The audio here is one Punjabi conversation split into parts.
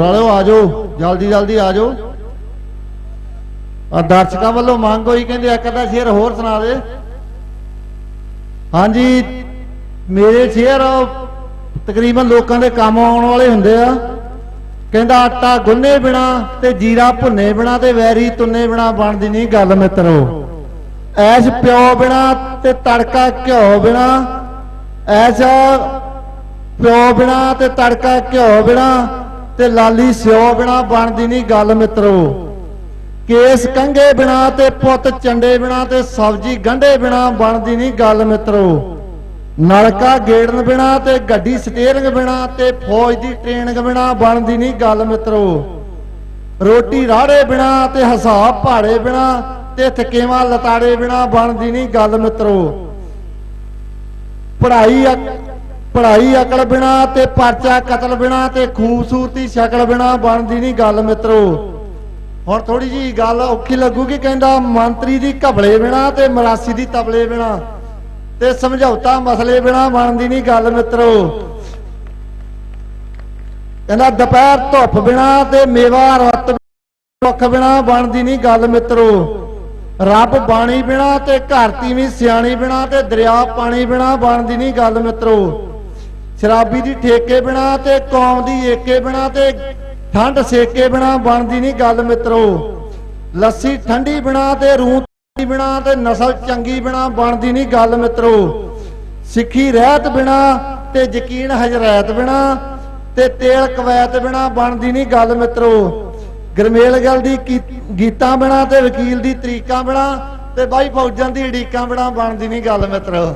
ਵਾਲਿਓ ਆ ਜਾਓ, ਜਲਦੀ ਜਲਦੀ ਆ ਜਾਓ। ਆ ਦਰਸ਼ਕਾਂ ਵੱਲੋਂ ਮੰਗ ਹੋਈ, ਕਹਿੰਦੇ ਇੱਕ ਅੱਧਾ ਸ਼ੇਰ ਹੋਰ ਸੁਣਾ ਦੇ। ਹਾਂਜੀ, ਮੇਰੇ ਸ਼ੇਰ ਤਕਰੀਬਨ ਲੋਕਾਂ ਦੇ ਕੰਮ ਆਉਣ ਵਾਲੇ ਹੁੰਦੇ ਆ। ਕਹਿੰਦਾ ਆਟਾ ਗੁੰਨੇ ਬਿਨਾ ਤੇ ਜੀਰਾ ਭੁੰਨੇ ਬਿਨਾ ਤੇ ਵੈਰੀ ਤੁੰਨੇ ਬਿਨਾ ਬਣਦੀ ਨਹੀਂ ਗੱਲ ਮਿੱਤਰੋ। ਐਸ ਪਿਓ ਬਿਨਾ ਤੇ ਤੜਕਾ ਘਿਓ ਬਿਨਾ। ਐਸ ਪਿਓ ਬਿਨਾ ਤੇ ਤੜਕਾ ਘਿਓ ਬਿਨਾ ਤੇ ਲਾਲੀ ਸਿਓ ਬਿਨਾ ਬਣਦੀ ਨਹੀਂ ਗੱਲ ਮਿੱਤਰੋ। ਕੇਸ ਕੰਗੇ ਬਿਨਾ ਤੇ ਪੁੱਤ ਚੰਡੇ ਬਿਨਾ ਤੇ ਸਬਜੀ ਗੰਢੇ ਬਿਨਾ ਬਣਦੀ ਨਹੀਂ ਗੱਲ ਮਿੱਤਰੋ। ਨਲਕਾ ਗੇੜਨ ਬਿਨਾ ਤੇ ਗੱਡੀ ਸਟੀਅਰਿੰਗ ਬਿਨਾ ਤੇ ਫੌਜ ਦੀ ਟ੍ਰੇਨਿੰਗ ਬਿਨਾ ਬਣਦੀ ਨਹੀਂ ਗੱਲ ਮਿੱਤਰੋ। ਰੋਟੀ ਰਾੜੇ ਬਿਨਾ ਤੇ ਹਿਸਾਬ ਭਾੜੇ ਬਿਨਾ ਤੇ ਥਕੇਵਾ ਲਤਾੜੇ ਬਿਨਾ ਬਣਦੀ ਨਹੀਂ ਗੱਲ ਮਿੱਤਰੋ। ਪੜ੍ਹਾਈ ਪੜ੍ਹਾਈ ਅਕਲ ਬਿਨਾ ਤੇ ਪਰਚਾ ਕਤਲ ਬਿਨਾ ਤੇ ਖੂਬਸੂਰਤੀ ਸ਼ਕਲ ਬਿਨਾ ਬਣਦੀ ਨਹੀਂ ਗੱਲ ਮਿੱਤਰੋ। ਹੁਣ ਥੋੜੀ ਜੀ ਗੱਲ ਔਖੀ ਲੱਗੂਗੀ ਕਹਿੰਦਾ ਮੰਤਰੀ ਦੀ ਘਬਲੇ ਬਿਨਾ ਤੇ ਮਰਾਸੀ ਦੀ ਤਬਲੇ ਬਿਨਾ ਤੇ ਸਮਝੌਤਾ ਮਸਲੇ ਬਿਨਾ ਬਣਦੀ ਨਹੀਂ ਗੱਲ ਮਿੱਤਰੋ। ਕਹਿੰਦਾ ਦੁਪਹਿਰ ਧੁੱਪ ਬਿਨਾ ਤੇ ਮੇਵਾ ਰਤ ਰੁੱਖ ਬਿਨਾ ਬਣਦੀ ਨਹੀਂ ਗੱਲ ਮਿੱਤਰੋ। ਰੱਬ ਬਾਣੀ ਬਿਨਾ ਤੇ ਘਰ ਤੀਵੀਂ ਸਿਆਣੀ ਬਿਨਾ ਤੇ ਦਰਿਆ ਪਾਣੀ ਬਿਨਾ ਬਣਦੀ ਨਹੀਂ ਗੱਲ ਮਿੱਤਰੋ। ਸ਼ਰਾਬੀ ਦੀ ਠੇਕੇ ਬਿਨਾ ਤੇ ਕੌਮ ਦੀ ਏਕੇ ਬਿਨਾ ਤੇ ਠੰਡ ਸੇਕੇ ਬਿਨਾ ਬਣਦੀ ਨਹੀਂ ਗੱਲ ਮਿੱਤਰੋ। ਲੱਸੀ ਠੰਡੀ ਬਿਨਾ ਤੇ ਰੂਹ ਬਿਨਾ ਤੇ ਨਸਲ ਚੰਗੀ ਬਿਨਾ ਬਣਦੀ ਨਹੀਂ ਗੱਲ ਮਿੱਤਰੋ। ਸਿੱਖੀ ਰਹਿਤ ਬਿਨਾ ਤੇ ਯਕੀਨ ਹਜਰੈਤ ਬਿਨਾ ਤੇ ਤੇਲ ਕਵੈਤ ਬਿਨਾ ਬਣਦੀ ਨਹੀਂ ਗੱਲ ਮਿੱਤਰੋ। ਗਰਮੇਲ ਗੱਲ ਦੀ ਗੀਤਾਂ ਬਿਨਾ ਤੇ ਵਕੀਲ ਦੀ ਤਰੀਕਾਂ ਬਿਨਾ ਤੇ ਬਾਈ ਫੌਜਾਂ ਦੀ ਢੀਕਾਂ ਬਿਨਾ ਬਣਦੀ ਨਹੀਂ ਗੱਲ ਮਿੱਤਰੋ।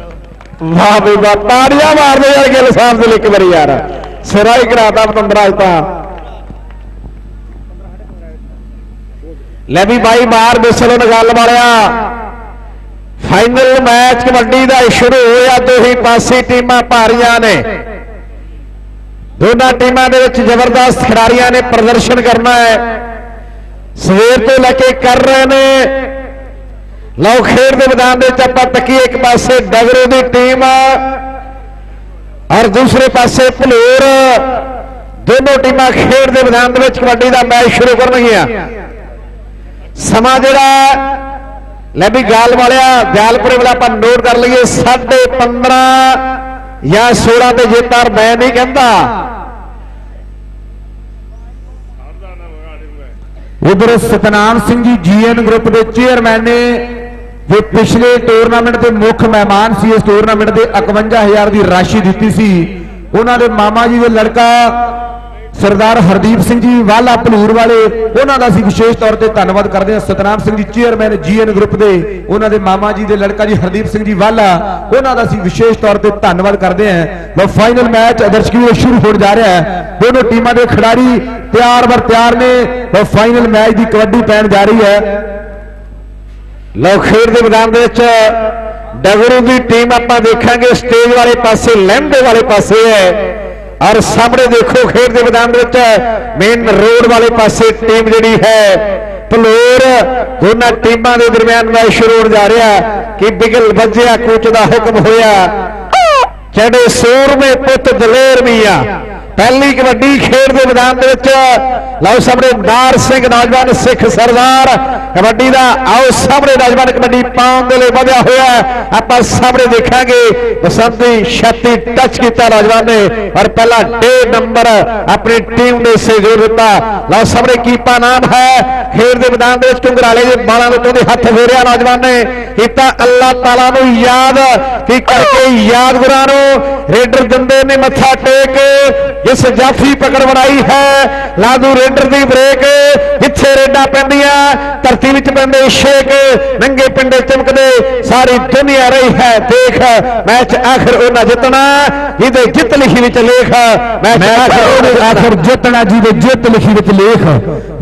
ਵਾਹ ਬਈ ਵਾਹ, ਤਾੜੀਆਂ ਮਾਰਦੇ ਯਾਰ ਗਿੱਲ ਸਾਹਿਬ ਦੇ ਲਈ ਇੱਕ ਵਾਰੀ ਯਾਰ। ਸਿਰਾ ਹੀ ਕਰਾਤਾ ਪਤੰਦਰਾ ਅੱਜ ਤਾਂ। ਲੈ ਵੀ ਬਾਈ ਬਾਹਰ ਬਿਸਲੋ ਗੱਲ ਵਾਲਿਆ। ਫਾਈਨਲ ਮੈਚ ਕਬੱਡੀ ਦਾ ਸ਼ੁਰੂ ਹੋਇਆ, ਦੋਹੀ ਪਾਸੇ ਟੀਮਾਂ ਭਾਰੀਆਂ ਨੇ। ਦੋਨਾਂ ਟੀਮਾਂ ਦੇ ਵਿੱਚ ਜ਼ਬਰਦਸਤ ਖਿਡਾਰੀਆਂ ਨੇ ਪ੍ਰਦਰਸ਼ਨ ਕਰਨਾ ਹੈ। ਸਵੇਰ ਤੋਂ ਲੈ ਕੇ ਕਰ ਰਹੇ ਨੇ। ਲਓ ਖੇਡ ਦੇ ਮੈਦਾਨ ਦੇ ਵਿੱਚ ਆਪਾਂ ਤੱਕੀਏ ਇੱਕ ਪਾਸੇ ਡਗਰੂ ਦੀ ਟੀਮ ਔਰ ਦੂਸਰੇ ਪਾਸੇ ਭਲੂਰ ਦੋਨੋਂ ਟੀਮਾਂ ਖੇਡ ਦੇ ਮੈਦਾਨ ਦੇ ਵਿੱਚ ਕਬੱਡੀ ਦਾ ਮੈਚ ਸ਼ੁਰੂ ਕਰਨਗੀਆਂ ਸਮਾਂ ਜਿਹੜਾ ਲੈ ਵੀ ਗਾਲ ਵਾਲਿਆ, ਦਿਆਲਪੁਰੇ ਵਾਲਾ ਆਪਾਂ ਨੋਟ ਕਰ ਲਈਏ 15.5 ਜਾਂ 16 ਤੇ ਜੇਤਰ ਮੈਂ ਨਹੀਂ ਕਹਿੰਦਾ। ਉਧਰ ਸਤਨਾਮ ਸਿੰਘ ਜੀ ਜੀਐਨ ਗਰੁੱਪ ਦੇ ਚੇਅਰਮੈਨ ਨੇ ਜੋ ਪਿਛਲੇ ਟੂਰਨਾਮੈਂਟ ਦੇ ਮੁੱਖ ਮਹਿਮਾਨ ਸੀ, ਇਸ ਟੂਰਨਾਮੈਂਟ ਦੇ 51000 ਦੀ ਰਾਸ਼ੀ ਦਿੱਤੀ ਸੀ, ਉਹਨਾਂ ਦੇ ਮਾਮਾ ਜੀ ਦੇ ਲੜਕਾ ਸਰਦਾਰ ਹਰਦੀਪ ਸਿੰਘ ਜੀ ਵਾਲਾ ਭਲੂਰ ਵਾਲੇ, ਉਹਨਾਂ ਦਾ ਅਸੀਂ ਵਿਸ਼ੇਸ਼ ਤੌਰ ਤੇ ਧੰਨਵਾਦ ਕਰਦੇ ਹਾਂ। Satnam Singh ji, chairman GN group ਦੇ, ਉਹਨਾਂ ਦੇ ਮਾਮਾ ਜੀ ਦੇ ਲੜਕਾ ਜੀ ਹਰਦੀਪ ਸਿੰਘ ਜੀ ਵਾਲਾ, ਉਹਨਾਂ ਦਾ ਅਸੀਂ ਵਿਸ਼ੇਸ਼ ਤੌਰ ਤੇ ਧੰਨਵਾਦ ਕਰਦੇ ਹਾਂ। ਲੋ ਫਾਈਨਲ ਮੈਚ ਦਰਸ਼ਕੋ ਸ਼ੁਰੂ ਹੋਣ ਜਾ ਰਿਹਾ ਹੈ। ਦੋਨੋਂ ਟੀਮਾਂ ਦੇ ਖਿਡਾਰੀ ਤਿਆਰ ਬਰ ਤਿਆਰ ਨੇ। ਲੋ ਫਾਈਨਲ ਮੈਚ ਦੀ ਕਬੱਡੀ ਪੈਣ ਜਾ ਰਹੀ ਹੈ। ਲਓ ਖੇਡ ਦੇ ਮੈਦਾਨ ਦੇ ਵਿੱਚ ਡਗਰੂ ਦੀ ਟੀਮ ਆਪਾਂ ਦੇਖਾਂਗੇ, ਸਟੇਜ ਵਾਲੇ ਪਾਸੇ, ਲਹਿੰਦੇ ਵਾਲੇ ਪਾਸੇ ਹੈ। ਔਰ ਸਾਹਮਣੇ ਦੇਖੋ, ਖੇਡ ਦੇ ਮੈਦਾਨ ਦੇ ਵਿੱਚ ਮੇਨ ਰੋਡ ਵਾਲੇ ਪਾਸੇ ਟੀਮ ਜਿਹੜੀ ਹੈ ਪਲੋਰ ਦੋਨਾਂ ਟੀਮਾਂ ਦੇ ਦਰਮਿਆਨ ਮੈਚ ਸ਼ੁਰੂ ਹੋਣ ਜਾ ਰਿਹਾ ਕਿ ਬਿਗਲ ਵੱਜਿਆ, ਕੋਚ ਦਾ ਹੁਕਮ ਹੋਇਆ। ਚੜੇ ਸੂਰਮੇ ਪੁੱਤ ਦਲੇਰ ਮੀਆਂ। ਪਹਿਲੀ ਕਬੱਡੀ ਖੇਡ ਦੇ ਮੈਦਾਨ ਦੇ ਵਿੱਚ। ਲਓ ਸਾਹਮਣੇ ਦਾਰ ਸਿੰਘ, ਨੌਜਵਾਨ ਸਿੱਖ ਸਰਦਾਰ। ਕਬੱਡੀ ਦਾ ਆਓ ਸਾਹਮਣੇ ਨੌਜਵਾਨ ਕਬੱਡੀ ਪਾਉਣ ਦੇ ਲਈ ਵਧਿਆ ਹੋਇਆ ਹੈ। ਆਪਾਂ ਸਾਹਮਣੇ ਦੇਖਾਂਗੇ ਬਸੰਤੀ ਛਾਤੀ ਟੱਚ ਕੀਤਾ ਨੌਜਵਾਨ ਨੇ। ਔਰ ਪਹਿਲਾ ਡੇ ਨੰਬਰ ਆਪਣੀ ਟੀਮ ਨੇ ਸਹਿਯੋਗ ਦਿੱਤਾ। ਲਓ ਸਾਹਮਣੇ ਕੀਪਾ ਨਾਮ ਹੈ। ਖੇਡ ਦੇ ਮੈਦਾਨ ਦੇ ਵਿੱਚ ਟੁੰਗਰਾਲੇ ਦੇ ਬਾਲਾਂ ਵਿੱਚੋਂ ਦੇ ਹੱਥ ਫੇਰਿਆ ਨੌਜਵਾਨ ਨੇ। ਕੀਤਾ ਅੱਲਾਹ ਤਾਲਾ ਨੂੰ ਯਾਦ ਕੀ ਕਰਕੇ ਯਾਦਗਾਰਾਂ ਨੂੰ ਰੇਡਰ ਦੰਦੇ ਨੇ ਮੱਥਾ ਟੇਕ ਜਿਸ ਜਾਫੀ ਪਕੜ ਬਣਾਈ ਹੈ ਲਾਦੂ ਰੇਡਰ ਦੀ ਬ੍ਰੇਕ ਜਿੱਥੇ ਰੇਡਾਂ ਪੈਂਦੀਆਂ ਧਰਤੀ ਵਿੱਚ ਪੈਂਦੇ ਛੇਕ ਨੰਗੇ ਪਿੰਡੇ ਚਮਕਦੇ ਸਾਰੀ ਦੁਨੀਆ ਰਹੀ ਹੈ ਦੇਖ। ਮੈਚ ਆਖਰ ਉਹਨਾਂ ਜਿੱਤਣਾ ਜਿਹਦੇ ਜਿੱਤ ਲਿਖੀ ਵਿੱਚ ਲੇਖ। ਮੈਚ ਆਖਰ ਜਿੱਤਣਾ। ਜੀ ਦੇ ਜਿੱਤ ਲਿਖੀ ਵਿੱਚ ਲੇਖ।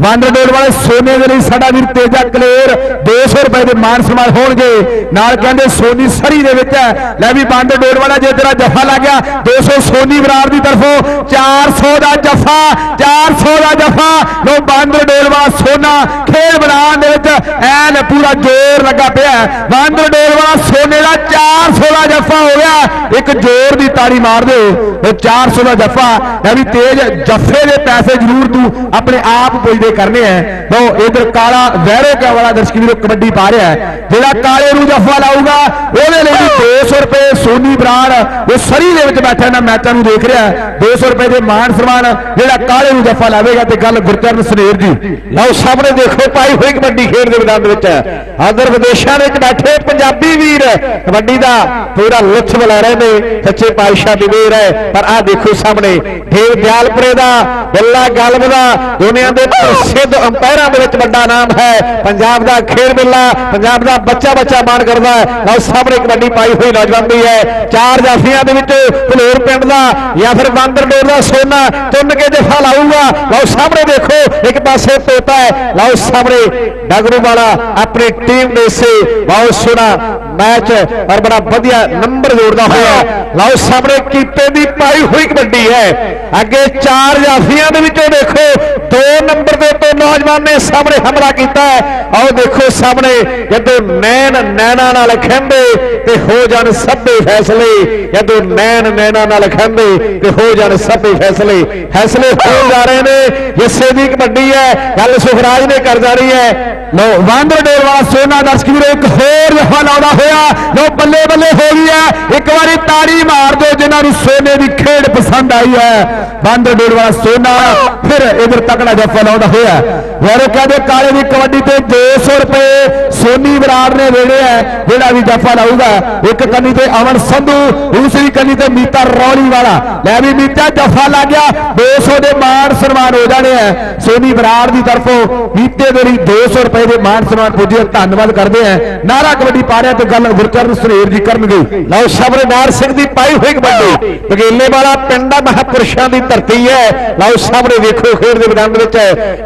ਵਾਂਡਰ ਡੋਲ ਵਾਲੇ ਸੋਨੇ ਦੇ ਲਈ ਸਾਡਾ ਵੀਰ ਤੇਜਾ ਕਲੇਰ 200 ਰੁਪਏ ਦੇ ਮਾਨ ਸਨਮਾਨ ਹੋਣਗੇ। ਨਾਲ ਕਹਿੰਦੇ ਸੋਨੀ ਸਰੀ ਦੇ ਵਿੱਚ ਹੈ। ਲੈ ਵੀ ਵਾਂਡਰ ਡੋਲ ਵਾਲਾ ਜੇ ਤੇਰਾ ਜਫਾ ਲੱਗ ਗਿਆ 200 ਸੋਨੀ ਬਰਾੜ ਦੀ ਤਰਫੋਂ 400 ਦਾ ਜਫਾ 400 ਦਾ ਜਫਾ ਲੋ ਵਾਂਡਰ ਡੋਲ ਸੋਨਾ, ਖੇਡ ਮੈਦਾਨ ਦੇ ਵਿੱਚ ਐਨ ਪੂਰਾ ਜ਼ੋਰ ਲੱਗਾ ਪਿਆ ਬਾਂਦਰ ਡੋਲ ਸੋਨੇ ਦਾ 400 ਦਾ ਜਫ਼ਾ ਹੋ ਗਿਆ। ਇੱਕ ਜ਼ੋਰ ਦੀ ਤਾੜੀ ਮਾਰ ਦਿਓ ਉਹ 400 ਦਾ ਜੱਫਾ। ਮੈਂ ਵੀ ਤੇਜ ਜੱਫੇ ਦੇ ਪੈਸੇ ਜ਼ਰੂਰ ਤੂੰ ਆਪਣੇ ਆਪ ਪੁੱਜਦੇ ਕਰਨੇ ਐ। ਲੋ ਇਧਰ ਕਾਲਾ ਵਹਿਰੋ ਕਾ ਵਾਲਾ ਦਰਸ਼ਕ ਵੀਰੋ ਕਬੱਡੀ ਪਾ ਰਿਹਾ ਹੈ ਜਿਹੜਾ ਕਾਲੇ ਨੂੰ ਜੱਫਾ ਲਾਊਗਾ, ਉਹਦੇ ਲਈ ਵੀ 200 ਰੁਪਏ ਸੋਨੀ ਬਰਾੜ, ਉਹ ਸਰੀ ਦੇ ਵਿੱਚ ਬੈਠਾ ਇਹਨਾਂ ਮੈਚਾਂ ਨੂੰ ਦੇਖ ਰਿਹਾ। ਹੈ। 200 ਰੁਪਏ ਦੇ ਮਾਨ ਸਨਮਾਨ ਜਿਹੜਾ ਕਾਲੇ ਨੂੰ ਜੱਫਾ ਲਾਵੇਗਾ ਤੇ ਗੱਲ ਗੁਰਚਰਨ ਸਨੇਰ ਜੀ ਲਓ, ਸਾਹਮਣੇ ਦੇਖੋ ਪਾਈ ਹੋਈ ਕਬੱਡੀ ਖੇਡ ਦੇ ਮੈਦਾਨ ਦੇ ਵਿੱਚ। ਆਦਰ ਵਿਦੇਸ਼ਾਂ ਦੇ ਵਿੱਚ ਬੈਠੇ ਪੰਜਾਬੀ ਵੀਰ। ਕਬੱਡੀ ਦਾ ਪੂਰਾ ਲੁੱਤਫ ਲੈ ਰਹੇ ਨੇ ਸੱਚੇ ਪਾਤਸ਼ਾਹ ਦੀ ਮਿਹਰ ਹੈ ਪਰ ਆਹ ਦੇਖੋ ਸਾਹਮਣੇ ਦੇਵ ਦਿਆਲਪੁਰੇ ਦਾ ਬੱਲਾ ਗਲਬ ਦਾ, ਦੁਨੀਆ ਦੇ ਪ੍ਰਸਿੱਧ ਅੰਪਾਇਰਾਂ ਦੇ ਵਿੱਚ ਵੱਡਾ ਨਾਮ ਹੈ। ਪੰਜਾਬ ਦਾ ਖੇਡ ਬੱਲਾ ਪੰਜਾਬ ਦਾ ਬੱਚਾ ਬੱਚਾ ਮਾਣ ਕਰਦਾ ਹੈ। ਲਓ ਸਾਹਮਣੇ ਕਬੱਡੀ ਪਾਈ ਹੋਈ ਨੌਜਵਾਨੀ ਹੈ। ਚਾਰ ਜਾਫੀਆਂ ਦੇ ਵਿੱਚ ਭਲੋਰ ਪਿੰਡ ਦਾ ਜਾਂ ਫਿਰ ਬਾਂਦਰ ਡੋਰ ਦਾ ਸੋਨਾ ਤੁੰਨ ਕੇ ਜਫਾ ਲਾਊਗਾ। ਲਓ ਸਾਹਮਣੇ ਦੇਖੋ, ਇੱਕ ਪਾਸੇ ਤੋਤਾ ਹੈ। ਲਓ ਸਾਹਮਣੇ ਡਗਰੂ ਵਾਲਾ ਆਪਣੀ ਟੀਮ ਦੇ ਸੇ। ਬਹੁਤ ਸੋਹਣਾ ਮੈਚ ਔਰ ਬੜਾ ਵਧੀਆ ਨੰਬਰ ਜੋੜਦਾ ਹੋਇਆ। ਲਓ ਸਾਹਮਣੇ ਕੀਪੇ ਦੀ ਪਾਈ ਹੋਈ ਕਬੱਡੀ ਹੈ। ਅੱਗੇ ਚਾਰ ਜਾਫੀਆਂ ਦੇ ਵਿੱਚੋਂ ਦੇਖੋ ਦੋ ਨੰਬਰ ਦੇ ਉੱਤੇ ਨੌਜਵਾਨ ਨੇ ਸਾਹਮਣੇ ਹਮਲਾ ਕੀਤਾ ਆਓ ਦੇਖੋ ਸਾਹਮਣੇ, ਜਦੋਂ ਨੈਣ ਨੈਣਾ ਨਾਲ ਖੰਦੇ ਤੇ ਹੋ ਜਾਣ ਸਭੇ ਫੈਸਲੇ। ਜਦੋਂ ਨੈਣ ਨੈਣਾ ਨਾਲ ਖੰਦੇ ਤੇ ਹੋ ਜਾਣ ਸਭੇ ਫੈਸਲੇ। ਫੈਸਲੇ ਹੋ ਜਾ ਰਹੇ ਨੇ, ਜਿਸੇ ਦੀ ਕਬੱਡੀ ਹੈ, ਗੱਲ ਸੁਖਰਾਜ ਨੇ ਕਰ ਜਾ ਰਹੀ ਹੈ। ਲੋ ਵਾਂਦਰ ਡੋਰ ਸੋਨਾ ਦਰਸ਼ਕ ਵੀਰੋ, ਇੱਕ ਹੋਰ ਜਫਾ ਲਾਉਂਦਾ ਹੋਇਆ। ਲੋ ਬੱਲੇ ਬੱਲੇ ਹੋ ਗਈ ਹੈ। ਇੱਕ ਵਾਰੀ ਤਾੜੀ ਮਾਰ ਦਿਓ, ਜਿਨ੍ਹਾਂ ਨੂੰ ਸੋਨੇ ਦੀ ਖੇਡ ਪਸੰਦ ਆਈ ਹੈ। ਵਾਂਦਰ ਡੋਰ ਸੋਨਾ, ਫਿਰ ਇਧਰ ਤਕੜਾ ਜਫਾ ਲਾਉਂਦਾ ਹੋਇਆ। ਵੈਰੋ ਕਹਿੰਦੇ ਕਾਲੇ ਦੀ ਕਬੱਡੀ ਤੇ 200 ਰੁਪਏ ਸੋਨੀ ਬਰਾੜ ਨੇ ਦੇਣੇ ਹੈ, ਜਿਹੜਾ ਵੀ ਜੱਫਾ ਲਾਊਗਾ। ਇੱਕ ਕੰਨੀ ਤੇ ਅਮਨ ਸੰਧੂ, ਦੂਸਰੀ ਕੰਨੀ ਤੇ ਮੀਤਾ ਰੌਲੀ ਵਾਲਾ। ਲੈ ਵੀ ਮੀਤਾ, ਜੱਫਾ ਲੱਗ ਗਿਆ। 200 ਦੇ ਮਾਣ ਸਨਮਾਨ ਹੋ ਜਾਣੇ ਹੈ ਸੋਨੀ ਬਰਾੜ ਦੀ ਤਰਫੋਂ ਮੀਤੇ ਦੇ ਲਈ 200 ਰੁਪਏ ਦੇ ਮਾਣ ਸਨਮਾਨ ਪੁੱਜੇ। ਧੰਨਵਾਦ ਕਰਦੇ ਆ। ਨਾਰਾ ਕਬੱਡੀ ਪਾ ਰਿਹਾ ਤੇ ਗੱਲ ਗੁਰਚਰਨ ਸੁਰੇਰ ਜੀ ਕਰਨਗੇ। ਲਓ, ਸਬਰਨਾਰ ਸਿੰਘ ਦੀ ਪਾਈ ਹੋਈ ਕਬੱਡੀ। ਬਗੇਲੇ ਵਾਲਾ ਪਿੰਡ ਆ ਮਹਾਪੁਰਸ਼ਾਂ ਦੀ ਧਰਤੀ ਹੈ। ਲਓ, ਸਾਹਮਣੇ ਵੇਖੋ ਖੇਡ ਦੇ ਮੈਦਾਨ ਦੇ ਵਿੱਚ।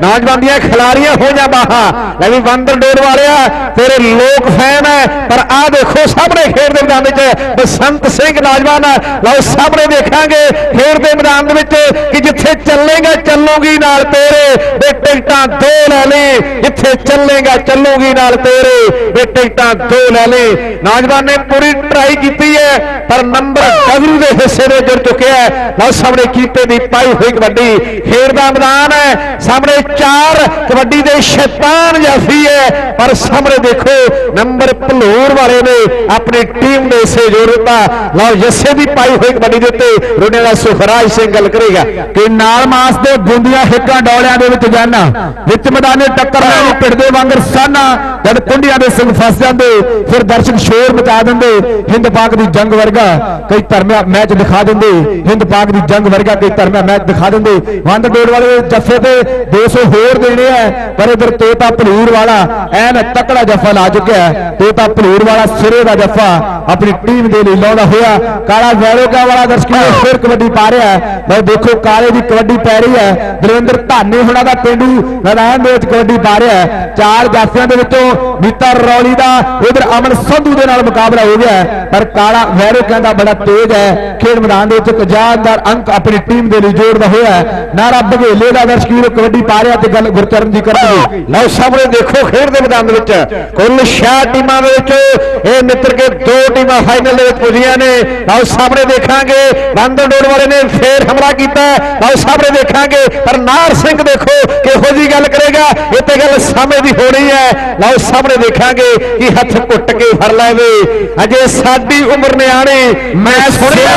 ਨੌਜਵਾਨ ਦੀਆਂ ਖਿਲਾੜੀਆਂ ਹੋ ਜਾ ਬਾਹਾਂ। ਲੈ ਵੀ ਬੰਦਰ ਡੋਰ ਵਾਲਿਆ ਤੇਰੇ ਲੋਕ ਫੈਨ ਹੈ ਪਰ ਆਹ ਦੇਖੋ ਸਾਹਮਣੇ ਖੇਡ ਦੇ ਮੈਦਾਨ ਵਿੱਚ ਬਸੰਤ ਸਿੰਘ ਨੌਜਵਾਨ ਹੈ। ਲਓ ਸਾਹਮਣੇ ਦੇਖਾਂਗੇ ਖੇਡ ਦੇ ਮੈਦਾਨ ਦੇ ਵਿੱਚ ਕਿ ਜਿੱਥੇ ਚੱਲੇਗਾ, ਚੱਲੂਗੀ ਨਾਲ ਤੇਰੇ। ਵੇ ਟਿਕਟਾਂ ਦੋ ਲੈ ਲਈ ਜਿੱਥੇ ਚੱਲੇਗਾ, ਚੱਲੂਗੀ ਨਾਲ ਤੇਰੇ। ਵੇ ਟਿਕਟਾਂ ਦੋ ਲੈ ਲੈ। ਨੌਜਵਾਨ ਨੇ ਪੂਰੀ ਟਰਾਈ ਕੀਤੀ ਹੈ ਪਰ ਨੰਬਰ ਡਬਲਯੂ ਦੇ ਹਿੱਸੇ ਦੇ ਜੁੜ ਚੁੱਕਿਆ ਹੈ ਲਓ ਸਾਹਮਣੇ ਕੀਤੇ ਦੀ ਪਾਈ ਹੋਈ ਕਬੱਡੀ। ਖੇਡ ਦਾ ਮੈਦਾਨ ਹੈ ਸਾਹਮਣੇ ਚਾਰ ਕਬੱਡੀ ਦੇ ਸ਼ੈਤਾਨ ਜਾਫੀ ਹੈ ਪਰ ਸਾਹਮਣੇ ਦੇਖੋ, ਨੰਬਰ ਭਲੂਰ ਵਾਲੇ ਨੇ ਆਪਣੀ ਟੀਮ ਦੇ ਹਿੱਸੇ ਦਿੱਤਾ। ਲਓ, ਜੱਸੇ ਦੀ ਪਾਈ ਹੋਈ ਕਬੱਡੀ ਦੇ ਉੱਤੇ ਰੋਣੇ ਦਾ ਸੁਖਰਾਜ ਸਿੰਘ ਗੱਲ ਕਰੇਗਾ ਕਿ ਨਾਲ ਮਾਸ ਦੇ ਗੁੰਦੀਆਂ ਹਿੱਕਾਂ ਡੌਲਿਆਂ ਦੇ ਵਿੱਚ ਜਾਣਾ ਵਿੱਚ ਮੈਦਾਨੇ ਟੱਕਰ ਲੈਣੀ ਦੇ ਵਾਂਗਰ ਸਾਨਾ ਜਦ ਕੁੰਡੀਆਂ ਦੇ ਸਿੰਘ ਫਸ ਜਾਂਦੇ, ਫਿਰ ਦਰਸ਼ਕ ਸ਼ੋਰ ਮਚਾ ਦਿੰਦੇ। ਹਿੰਦ ਪਾਕ ਦੀ ਜੰਗ ਵਰਗਾ ਕਈ ਧਰਮਿਆ ਮੈਚ ਦਿਖਾ ਦਿੰਦੇ। ਹਿੰਦ ਪਾਕ ਦੀ ਜੰਗ ਵਰਗਾ ਕਈ ਧਰਮਿਆ ਮੈਚ ਦਿਖਾ ਦਿੰਦੇ। ਵੰਡ ਡੋੜ ਵਾਲੇ ਜੱਫੇ ਤੇ 200 ਹੋਰ ਦੇਣੇ ਆ, ਪਰ ਇਧਰ ਤੋਤਾ ਭਲੂਰ ਵਾਲਾ ਐਨ ਤਕੜਾ ਜੱਫਾ ਲਾ ਚੁੱਕਿਆ ਹੈ। ਤੋਤਾ ਭਲੂਰ ਵਾਲਾ ਸਿਰੇ ਦਾ ਜੱਫਾ ਆਪਣੀ ਟੀਮ ਦੇ ਲਈ ਲਾਉਂਦਾ ਹੋਇਆ। ਕਾਲਾ ਵੈਰੋਕਾ ਵਾਲਾ ਦਰਸ਼ਕ ਵੀਰੋ ਫਿਰ ਕਬੱਡੀ ਪਾ ਰਿਹਾ ਹੈ। ਮੈਂ ਦੇਖੋ, ਕਾਲੇ ਦੀ ਕਬੱਡੀ ਪੈ ਰਹੀ ਹੈ। ਦਰਵਿੰਦਰ ਧਾਨੇ ਹੁਣਾਂ ਦਾ ਪਿੰਡੂ ਮੈਦਾਨ ਦੇ ਵਿੱਚ ਕਬੱਡੀ ਪਾ ਰਿਹਾ ਹੈ। ਚਾਰ ਜਾਫੀਆਂ ਦੇ ਵਿੱਚੋਂ ਮੀਤਾ ਰੌਲੀ ਦਾ ਉਧਰ ਅਮਨ ਸੰਧੂ ਦੇ ਨਾਲ ਮੁਕਾਬਲਾ ਹੋ ਗਿਆ ਪਰ ਕਾਲਾ ਵੈਰੋਕਾ ਦਾ ਬੜਾ ਤੇਜ਼ ਹੈ। ਖੇਡ ਮੈਦਾਨ ਦੇ ਵਿੱਚ ਇੱਕ ਅੰਕ ਆਪਣੀ ਟੀਮ ਦੇ ਲਈ ਜੋੜਦਾ ਹੋਇਆ ਨਾਰਾ ਬਘੇਲੇ ਦਾ ਦਰਸ਼ਕ ਵੀਰੋ, ਕਬੱਡੀ ਪਾ ਰਿਹਾ ਤੇ ਗੱਲ ਗੁਰਚਰਨ ਜੀ ਕਰਨਗੇ। ਲਓ ਸਾਹਮਣੇ ਦੇਖੋ ਖੇਡ ਦੇ ਮੈਦਾਨ ਦੇ ਵਿੱਚ। ਕੁੱਲ 6 ਟੀਮਾਂ ਦੇ ਵਿੱਚ ਇਹ ਮਿੱਤਰ ਕੇ ਦੋ ਟੀਮਾਂ ਫਾਈਨਲ ਦੇ ਵਿੱਚ ਪੁੱਜੀਆਂ ਨੇ। ਲਓ ਸਾਹਮਣੇ ਦੇਖਾਂਗੇ, ਬੰਦਰ ਡੋੜ ਵਾਲੇ ਨੇ ਫੇਰ ਹਮਲਾ ਕੀਤਾ ਲਓ ਸਾਹਮਣੇ ਦੇਖਾਂਗੇ, ਪਰ ਨਾਰ ਸਿੰਘ ਦੇਖੋ ਕਿਹੋ ਜੀ ਗੱਲ ਕਰੇਗਾ। ਇਹ ਤੇ ਗੱਲ ਸਮੇਂ ਦੀ ਹੋਣੀ ਹੈ। ਲਓ ਸਾਹਮਣੇ ਦੇਖਾਂਗੇ ਕਿ ਹੱਥ ਘੁੱਟ ਕੇ ਫੜ ਲੈਵੇ ਅਜੇ ਸਾਡੀ ਉਮਰ ਨਿਆਣੀ ਮੈਂ ਸੁਣਿਆ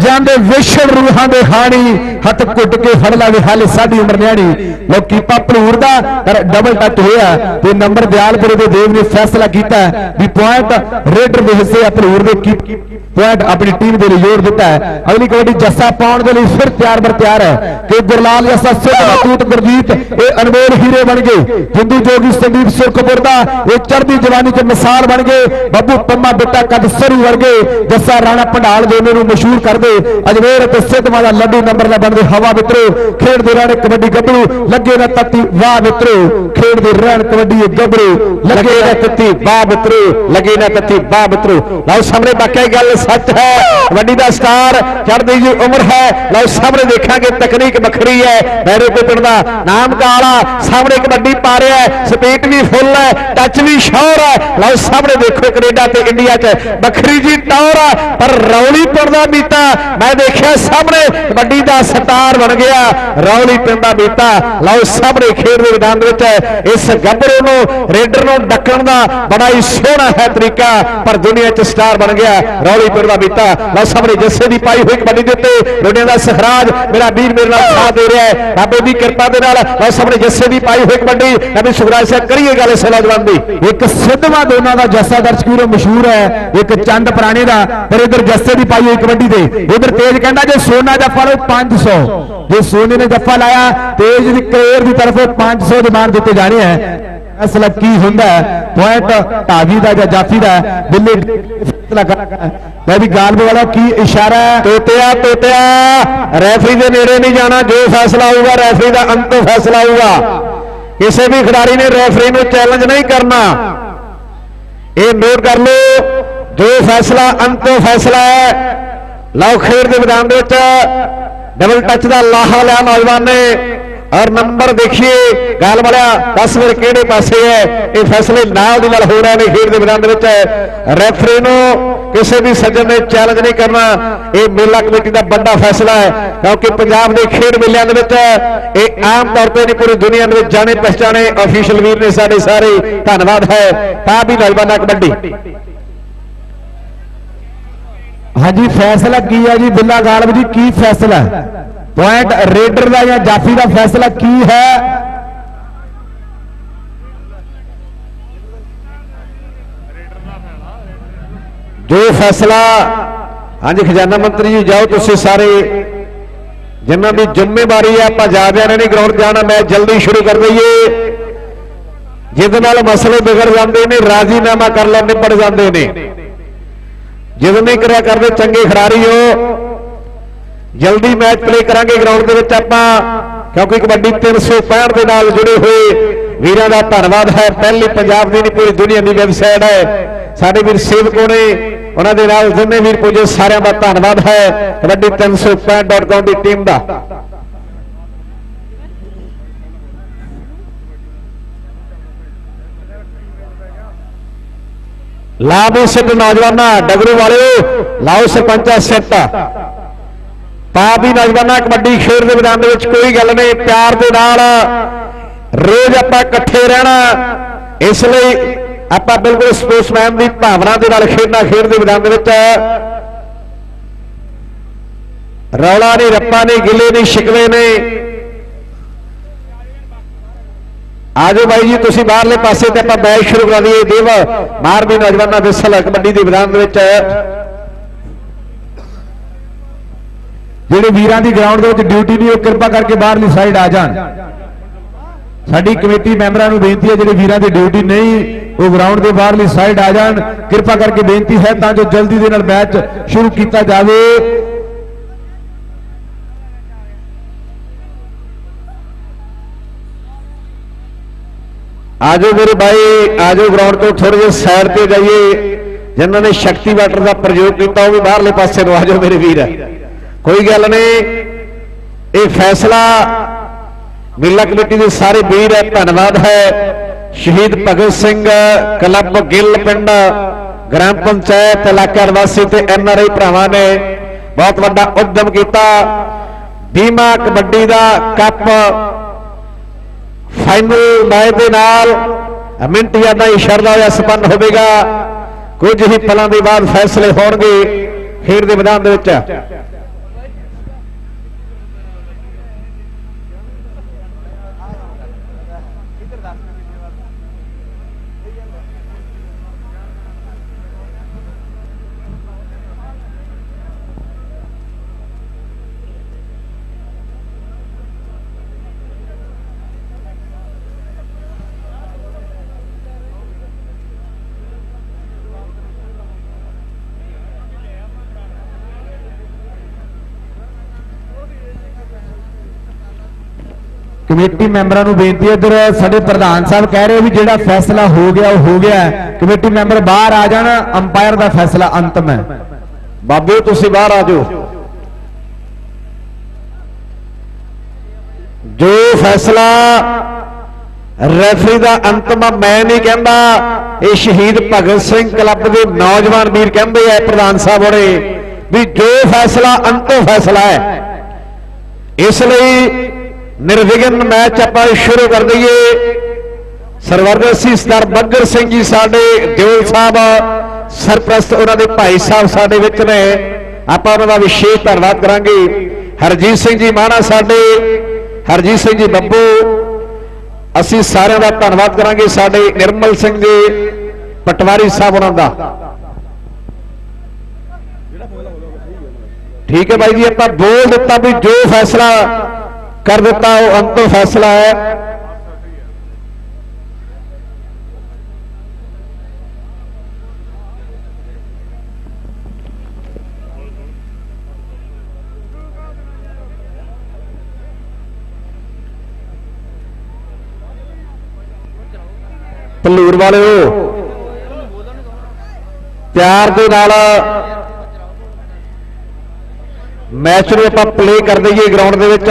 ਜਾਂਦੇ ਵਿਸ਼ਵ ਰੂਹਾਂ ਦੇ ਹਾਣੀ ਹੱਥ ਕੁੱਟ ਕੇ ਫੜ ਲਾਵੇ ਹਾਲੇ ਸਾਡੀ ਉਮਰ ਨਿਆਣੀ। ਲੋਕੀ ਭਲੂਰ ਦਾ ਡਬਲ ਟੱਚ ਹੋਇਆ। ਤੇ ਨੰਬਰ ਦਿਆਲਪੁਰੇ ਦੇ ਦੇਵ ਨੇ ਫੈਸਲਾ ਕੀਤਾ ਵੀ ਪੁਆਇੰਟ ਰੇਡਰ ਦੇ ਹਿੱਸੇ ਭਲੂਰ ਦੇ ਕੀ ਪੁਆਇੰਟ ਆਪਣੀ ਟੀਮ ਦੇ ਲਈ ਜੋੜ ਦਿੱਤਾ ਹੈ। ਅਗਲੀ ਕਬੱਡੀ ਜੱਸਾ ਪਾਉਣ ਦੇ ਲਈ ਫਿਰ ਤਿਆਰ ਬਰ ਤਿਆਰ ਹੈ। ਕਿ ਗੁਰਲਾਲ ਜੱਸਾ ਸਿੱਧ ਬਤੂਤ ਗੁਰਜੀਤ ਇਹ ਅਨਮੋਲ ਹੀਰੇ ਬਣ ਗਏ। ਹਿੰਦੂ ਜੋਗੀ ਸੰਦੀਪ ਸੁਰਖਪੁਰ ਦਾ ਇਹ ਚੜ੍ਹਦੀ ਜਵਾਨੀ 'ਚ ਮਿਸਾਲ ਬਣ ਗਏ। ਬੱਬੂ ਪੰਮਾ ਬਿੱਟਾ ਕੱਦ ਸਰੂ ਵਰਗੇ ਜੱਸਾ ਰਾਣਾ ਪੰਡਾਲ ਦੋਨੇ ਨੂੰ ਮਸ਼ਹੂਰ ਕਰਦੇ। ਅਜਮੇਰ ਅਤੇ ਸਿੱਧਵਾਂ ਦਾ ਲੱਡੂ ਨੰਬਰ ਦਾ ਬਣਦੇ ਹਵਾ ਮਿੱਤਰੋ ਖੇਡਦੇ ਰਹਿਣ ਕਬੱਡੀ ਗੱਭਰੂ, ਲੱਗੇ ਨਾ ਤੱਤੀ ਵਾਹ ਮਿੱਤਰੋ। ਖੇਡਦੇ ਰਹਿਣ ਕਬੱਡੀ ਗੱਭਰੂ, ਲੱਗੇ ਨਾ ਤੱਤੀ ਵਾਹ ਮਿੱਤਰੋ, ਲੱਗੇ ਨਾ ਤੱਤੀ ਵਾਹ ਮਿੱਤਰੋ। ਲਓ ਸਾਹਮਣੇ ਬਾਕੀ ਗੱਲ ਸੱਚ ਹੈ, ਕਬੱਡੀ ਦਾ ਸਟਾਰ ਚੜ੍ਹਦੀ ਜੀ ਉਮਰ ਹੈ। ਲਓ ਸਾਹਮਣੇ ਦੇਖਾਂਗੇ ਤਕਨੀਕ ਵੱਖਰੀ ਹੈ। ਮੇਰੇ ਕੋ ਪਿੰਡ ਦਾ ਨਾਮ ਕਾਲਾ, ਸਾਹਮਣੇ ਕਬੱਡੀ ਪਾ ਰਿਹਾ ਹੈ। ਸਪੀਡ ਵੀ ਫੁੱਲ ਹੈ ਟੱਚ ਵੀ ਸ਼ੌਰ ਹੈ। ਲਓ ਸਾਹਮਣੇ ਦੇਖੋ ਕੈਨੇਡਾ ਤੇ ਇੰਡੀਆ 'ਚ। ਵੱਖਰੀ ਜੀ ਟੌਰ ਹੈ ਪਰ ਰੌਲੀਪੁਰ ਦਾ ਬੀਤਾ। ਮੈਂ ਦੇਖਿਆ ਸਾਹਮਣੇ ਕਬੱਡੀ ਦਾ ਸਟਾਰ ਬਣ ਗਿਆ। ਰੌਲੀਪੁਰ ਦਾ ਬੀਤਾ। ਲਓ ਸਾਹਮਣੇ ਖੇਡ ਦੇ ਮੈਦਾਨ ਦੇ ਵਿੱਚ ਇਸ ਗੱਭਰੂ ਨੂੰ, ਰੇਡਰ ਨੂੰ ਡੱਕਣ ਦਾ ਬੜਾ ਹੀ ਸੋਹਣਾ ਹੈ ਤਰੀਕਾ, ਪਰ ਦੁਨੀਆ 'ਚ ਸਟਾਰ ਬਣ ਗਿਆ ਰੌਲੀ ਪਿੰਡ ਦਾ ਬੀਤਾ। ਲਓ ਸਾਹਮਣੇ ਜੱਸੇ ਦੀ ਪਾਈ ਹੋਈ ਕਬੱਡੀ ਦੇ ਉੱਤੇ ਰੋਡਿਆਂ ਦਾ ਸਖਰਾਜ ਮੇਰਾ ਵੀਰ ਮੇਰੇ ਨਾਲ ਸਾਥ ਦੇ ਰਿਹਾ ਹੈ। ਬਾਬੇ ਦੀ ਕਿਰਪਾ ਦੇ ਨਾਲ ਲਓ ਸਾਹਮਣੇ ਜੱਸੇ ਦੀ ਪਾਈ ਹੋਈ ਕਬੱਡੀ। ਨਬੀ ਸੁਖਰਾਜ ਸਿੰਘ ਕਰੀਏ ਗੱਲ ਇਸ ਦੀ। ਇੱਕ ਸਿੱਧਵਾ ਦੋਨਾਂ ਦਾ ਜੱਸਾ ਦਰਸ਼ਕ ਮਸ਼ਹੂਰ ਹੈ, ਇੱਕ ਚੰਦ ਪੁਰਾਣੇ ਦਾ, ਪਰ ਇਧਰ ਜੱਸੇ ਦੀ ਪਾਈ ਹੋਈ ਕਬੱਡੀ ਤੇ। ਇਧਰ ਤੇਜ ਕਹਿੰਦਾ, ਜੇ ਸੋਨਾ ਜੱਫਾ ਲਓ 500 ਜੇ ਸੋਨੇ ਨੇ ਜੱਫਾ ਲਾਇਆ, ਤੇਜ ਦੀ ਕਲੇਰ ਦੀ ਤਰਫੋਂ 500 ਦੇ ਦਿੱਤੇ ਜਾਣੇ ਹੈ ਅਸਲ ਕੀ ਹੁੰਦਾ ਹੈ? ਪੁਆਇੰਟ ਢਾਵੀ ਦਾ ਜਾਂ ਜਾਫੀ ਦਾ ਬਿੱਲੇ ਮੈਂ ਵੀ ਗਾਲਬ ਵਾਲਾ ਕੀ ਇਸ਼ਾਰਾ ਤੋਤਿਆ ਤੋਤਿਆ। ਰੈਫਰੀ ਦੇ ਨੇੜੇ ਨਹੀਂ ਜਾਣਾ, ਜੋ ਫੈਸਲਾ ਆਊਗਾ ਰੈਫਰੀ ਦਾ ਅੰਤਿਮ ਫੈਸਲਾ ਆਊਗਾ ਕਿਸੇ ਵੀ ਖਿਡਾਰੀ ਨੇ ਰੈਫਰੀ ਨੂੰ ਚੈਲੰਜ ਨਹੀਂ ਕਰਨਾ। ਇਹ ਨੋਟ ਕਰ ਲਓ, ਜੋ ਫੈਸਲਾ, ਅੰਤਿਮ ਫੈਸਲਾ ਹੈ, ਲਓ ਖੇਡ ਦੇ ਮੈਦਾਨ ਦੇ ਵਿੱਚ ਡਬਲ ਟੱਚ ਦਾ ਲਾਹਾ ਲਿਆ ਨੌਜਵਾਨ ਨੇ। ਔਰ ਨੰਬਰ ਦੇਖੀਏ, ਗੱਲ ਵਾਲਿਆ 10 ਵਾਰ ਕਿਹੜੇ ਪਾਸੇ ਹੈ। ਇਹ ਫੈਸਲੇ ਨਾਲ ਦੀ ਨਾਲ ਹੋ ਰਹੇ ਨੇ ਖੇਡ ਦੇ ਮੈਦਾਨ ਦੇ ਵਿੱਚ। ਰੈਫਰੀ ਨੂੰ ਕਿਸੇ ਵੀ ਸੱਜਣ ਨੇ ਚੈਲੰਜ ਨਹੀਂ ਕਰਨਾ। ਇਹ ਮੇਲਾ ਕਮੇਟੀ ਦਾ ਵੱਡਾ ਫੈਸਲਾ ਹੈ, ਕਿਉਂਕਿ ਪੰਜਾਬ ਦੇ ਖੇਡ ਮੇਲਿਆਂ ਦੇ ਵਿੱਚ ਇਹ ਆਮ ਤੌਰ ਤੇ ਨਹੀਂ, ਪੂਰੀ ਦੁਨੀਆ ਦੇ ਵਿੱਚ ਜਾਣੇ ਪਛਾਣੇ ਅਫੀਸ਼ੀਅਲ ਵੀਰ ਨੇ ਸਾਡੇ ਸਾਰੇ। ਧੰਨਵਾਦ ਹੈ। ਤਾਂ ਵੀ ਨੌਜਵਾਨਾਂ ਕਬੱਡੀ। ਹਾਂਜੀ, ਫੈਸਲਾ ਕੀ ਹੈ ਜੀ? ਬਿੱਲਾ ਗਾਲਬ ਜੀ, ਕੀ ਫੈਸਲਾ? ਹੈ ਪੁਆਇੰਟ ਰੇਡਰ ਦਾ ਜਾਂ ਜਾਫੀ ਦਾ ਫੈਸਲਾ ਕੀ ਹੈ? ਜੋ ਫੈਸਲਾ। ਹਾਂਜੀ, ਖਜ਼ਾਨਾ ਮੰਤਰੀ ਜੀ, ਜਾਓ ਤੁਸੀਂ ਸਾਰੇ। ਜਿਨ੍ਹਾਂ ਦੀ ਜ਼ਿੰਮੇਵਾਰੀ ਹੈ ਆਪਾਂ ਜਾ ਜਾਦਿਆਂ ਨੇ ਗਰਾਊਂਡ ਜਾਣਾ, ਮੈਚ ਜਲਦੀ ਸ਼ੁਰੂ ਕਰ ਦਈਏ। ਜਿਹਦੇ ਨਾਲ ਮਸਲੇ ਵਿਗੜ ਜਾਂਦੇ ਨੇ, ਰਾਜ਼ੀਨਾਮਾ ਕਰ ਲਓ ਨਿਬੜ ਜਾਂਦੇ ਨੇ। ਜਦੋਂ ਨਹੀਂ ਕਰਿਆ, ਕਰਦੇ ਚੰਗੇ ਖਿਡਾਰੀ ਹੋ ਜਲਦੀ ਮੈਚ ਪਲੇ ਕਰਾਂਗੇ, ਗਰਾਊਂਡ ਦੇ ਵਿੱਚ ਆਪਾਂ। ਕਿਉਂਕਿ ਕਬੱਡੀ 365 ਦੇ ਨਾਲ ਜੁੜੇ ਹੋਏ ਵੀਰਾਂ ਦਾ ਧੰਨਵਾਦ ਹੈ। ਪਹਿਲੀ ਪੰਜਾਬ ਦੀ ਨਹੀਂ, ਪੂਰੀ ਦੁਨੀਆ ਦੀ ਵੈਬਸਾਈਟ ਹੈ। ਸਾਡੇ ਵੀਰ ਸੇਵਕੋ ਨੇ ਉਹਨਾਂ ਦੇ ਨਾਲ ਜਿੰਨੇ ਵੀਰ ਪੁੱਜੇ, ਸਾਰਿਆਂ ਦਾ ਧੰਨਵਾਦ ਹੈ। ਕਬੱਡੀ 365.com ਦੀ ਟੀਮ ਦਾ। ਲਾ ਵੀ ਸਿੱਟ ਨੌਜਵਾਨਾਂ, ਡਗਰੂ ਵਾਲਿਓ, ਲਾਓ ਸਰਪੰਚਾ ਸਿੱਟ ਤਾਂ ਵੀ ਨੌਜਵਾਨਾਂ, ਕਬੱਡੀ ਖੇਡ ਦੇ ਮੈਦਾਨ ਦੇ ਵਿੱਚ ਕੋਈ ਗੱਲ ਨਹੀਂ, ਪਿਆਰ ਦੇ ਨਾਲ ਰੋਜ਼ ਆਪਾਂ ਇਕੱਠੇ ਰਹਿਣਾ। ਇਸ ਲਈ ਆਪਾਂ ਬਿਲਕੁਲ ਸਪੋਰਟਸਮੈਨ ਦੀ ਭਾਵਨਾ ਦੇ ਨਾਲ ਖੇਡਣਾ ਖੇਡ ਦੇ ਮੈਦਾਨ ਦੇ ਵਿੱਚ। ਰੌਲਾ ਨਹੀਂ, ਰੱਪਾ ਨਹੀਂ, ਗਿੱਲੇ ਨਹੀਂ, ਸ਼ਿਕਵੇ ਨੇ ਆਜੋ ਬਾਈ ਜੀ, ਤੁਸੀਂ ਬਾਹਰਲੇ ਪਾਸੇ ਤੇ ਆਪਾਂ ਮੈਚ ਸ਼ੁਰੂ ਕਰਾ ਦਈਏ। ਦੇਵ ਮਾਰਵੀ ਨੌਜਵਾਨਾਂ ਦੇ ਸਲ ਕਬੱਡੀ ਦੇ ਮੈਦਾਨ ਦੇ ਵਿੱਚ। ਜਿਹੜੇ ਵੀਰਾਂ ਦੀ ਗਰਾਊਂਡ ਦੇ ਵਿੱਚ ਡਿਊਟੀ ਨਹੀਂ, ਉਹ ਕਿਰਪਾ ਕਰਕੇ ਬਾਹਰਲੀ ਸਾਈਡ ਆ ਜਾਣ। ਸਾਡੀ ਕਮੇਟੀ ਮੈਂਬਰਾਂ ਨੂੰ ਬੇਨਤੀ ਹੈ, ਜਿਹੜੇ ਵੀਰਾਂ ਦੀ ਡਿਊਟੀ ਨਹੀਂ ਉਹ ਗਰਾਊਂਡ ਦੇ ਬਾਹਰਲੀ ਸਾਈਡ ਆ ਜਾਣ। ਕਿਰਪਾ ਕਰਕੇ ਬੇਨਤੀ ਹੈ ਤਾਂ ਜੋ ਜਲਦੀ ਦੇ ਨਾਲ ਮੈਚ ਸ਼ੁਰੂ ਕੀਤਾ ਜਾਵੇ। ਆਜੋ ਮੇਰੇ ਭਾਈ, ਆਜੋ ਗਰਾਊਂਡ ਤੋਂ ਥੋੜੇ ਜਿਹਾ ਸਾਈਡ ਤੇ ਜਾਈਏ। ਜਿਨ੍ਹਾਂ ਨੇ ਸ਼ਕਤੀ ਵਾਟਰ ਦਾ ਪ੍ਰਯੋਗ ਕੀਤਾ, ਉਹ ਵੀ ਬਾਹਰਲੇ ਪਾਸੇ ਨੂੰ ਆਜੋ ਮੇਰੇ ਵੀਰ। ਕੋਈ ਗੱਲ ਨਹੀਂ। ਇਹ ਫੈਸਲਾ ਮੇਲਾ ਕਮੇਟੀ ਦੇ ਸਾਰੇ ਵੀਰ ਹੈ, ਧੰਨਵਾਦ ਹੈ। ਸ਼ਹੀਦ ਭਗਤ ਸਿੰਘ ਕਲੱਬ ਗਿੱਲ ਪਿੰਡ, ਗ੍ਰਾਮ ਪੰਚਾਇਤ ਇਲਾਕਾ ਨਿਵਾਸੀ ਤੇ ਐਨਆਰਆਈ ਭਰਾਵਾਂ ਨੇ ਬਹੁਤ ਵੱਡਾ ਉਦਮ ਕੀਤਾ। ਬੀਮਾ ਕਬੱਡੀ ਦਾ ਕੱਪ ਫਾਈਨਲ ਮੈਚ ਦੇ ਨਾਲ ਮਿੰਟ ਯਾਦਾ ਇਸ਼ਾਰਾ ਹੋਇਆ, ਸੰਪੰਨ ਹੋਵੇਗਾ। ਕੁਝ ਹੀ ਪਲਾਂ ਦੇ ਬਾਅਦ ਫੈਸਲੇ ਹੋਣਗੇ ਖੇਡ ਦੇ ਮੈਦਾਨ ਦੇ ਵਿੱਚ। ਕਮੇਟੀ ਮੈਂਬਰਾਂ ਨੂੰ ਬੇਨਤੀ ਹੈ, ਇੱਧਰ ਸਾਡੇ ਪ੍ਰਧਾਨ ਸਾਹਿਬ ਕਹਿ ਰਹੇ ਵੀ ਜਿਹੜਾ ਫੈਸਲਾ ਹੋ ਗਿਆ, ਉਹ ਹੋ ਗਿਆ ਕਮੇਟੀ ਮੈਂਬਰ ਬਾਹਰ ਆ ਜਾਣ, ਅੰਪਾਇਰ ਦਾ ਫੈਸਲਾ ਅੰਤਮ ਹੈ। ਬਾਬੇ, ਤੁਸੀਂ ਬਾਹਰ ਆ ਜਾਓ। ਜੋ ਫੈਸਲਾ ਰੈਫਰੀ ਦਾ ਅੰਤਮ ਮੈਂ ਨਹੀਂ ਕਹਿੰਦਾ, ਇਹ ਸ਼ਹੀਦ ਭਗਤ ਸਿੰਘ ਕਲੱਬ ਦੇ ਨੌਜਵਾਨ ਵੀਰ ਕਹਿੰਦੇ ਆ, ਪ੍ਰਧਾਨ ਸਾਹਿਬ ਹੋਰੇ, ਵੀ ਜੋ ਫੈਸਲਾ, ਅੰਤਮ ਫੈਸਲਾ ਹੈ। ਇਸ ਲਈ ਨਿਰਵਿਘਨ ਮੈਚ ਆਪਾਂ ਸ਼ੁਰੂ ਕਰ ਦਈਏ ਸਰਵਰਦਸੀ ਸਰਦਾਰ ਬੱਗਰ ਸਿੰਘ ਜੀ ਸਾਡੇ ਦਿਓਲ ਸਾਹਿਬ ਸਰਪ੍ਰਸਤ ਉਹਨਾਂ ਦੇ ਭਾਈ ਸਾਹਿਬ ਸਾਡੇ ਵਿੱਚ ਨੇ ਆਪਾਂ ਉਹਨਾਂ ਦਾ ਵਿਸ਼ੇਸ਼ ਧੰਨਵਾਦ ਕਰਾਂਗੇ ਹਰਜੀਤ ਸਿੰਘ ਜੀ ਮਾਣਾ ਸਾਡੇ ਹਰਜੀਤ ਸਿੰਘ ਜੀ ਬੱਬੂ ਅਸੀਂ ਸਾਰਿਆਂ ਦਾ ਧੰਨਵਾਦ ਕਰਾਂਗੇ ਸਾਡੇ ਨਿਰਮਲ ਸਿੰਘ ਜੀ ਪਟਵਾਰੀ ਸਾਹਿਬ ਉਹਨਾਂ ਦਾ ਠੀਕ ਹੈ ਬਾਈ ਜੀ ਆਪਾਂ ਬੋਲ ਦਿੱਤਾ ਵੀ ਜੋ ਫੈਸਲਾ ਕਰ ਦਿੱਤਾ, ਉਹ ਅੰਤਿਮ ਫੈਸਲਾ ਹੈ। ਭਲੂਰ ਵਾਲਿਓ, ਪਿਆਰ ਦੇ ਨਾਲ ਮੈਚ ਨੂੰ ਆਪਾਂ ਪਲੇ ਕਰ ਦਈਏ ਗਰਾਊਂਡ ਦੇ ਵਿੱਚ।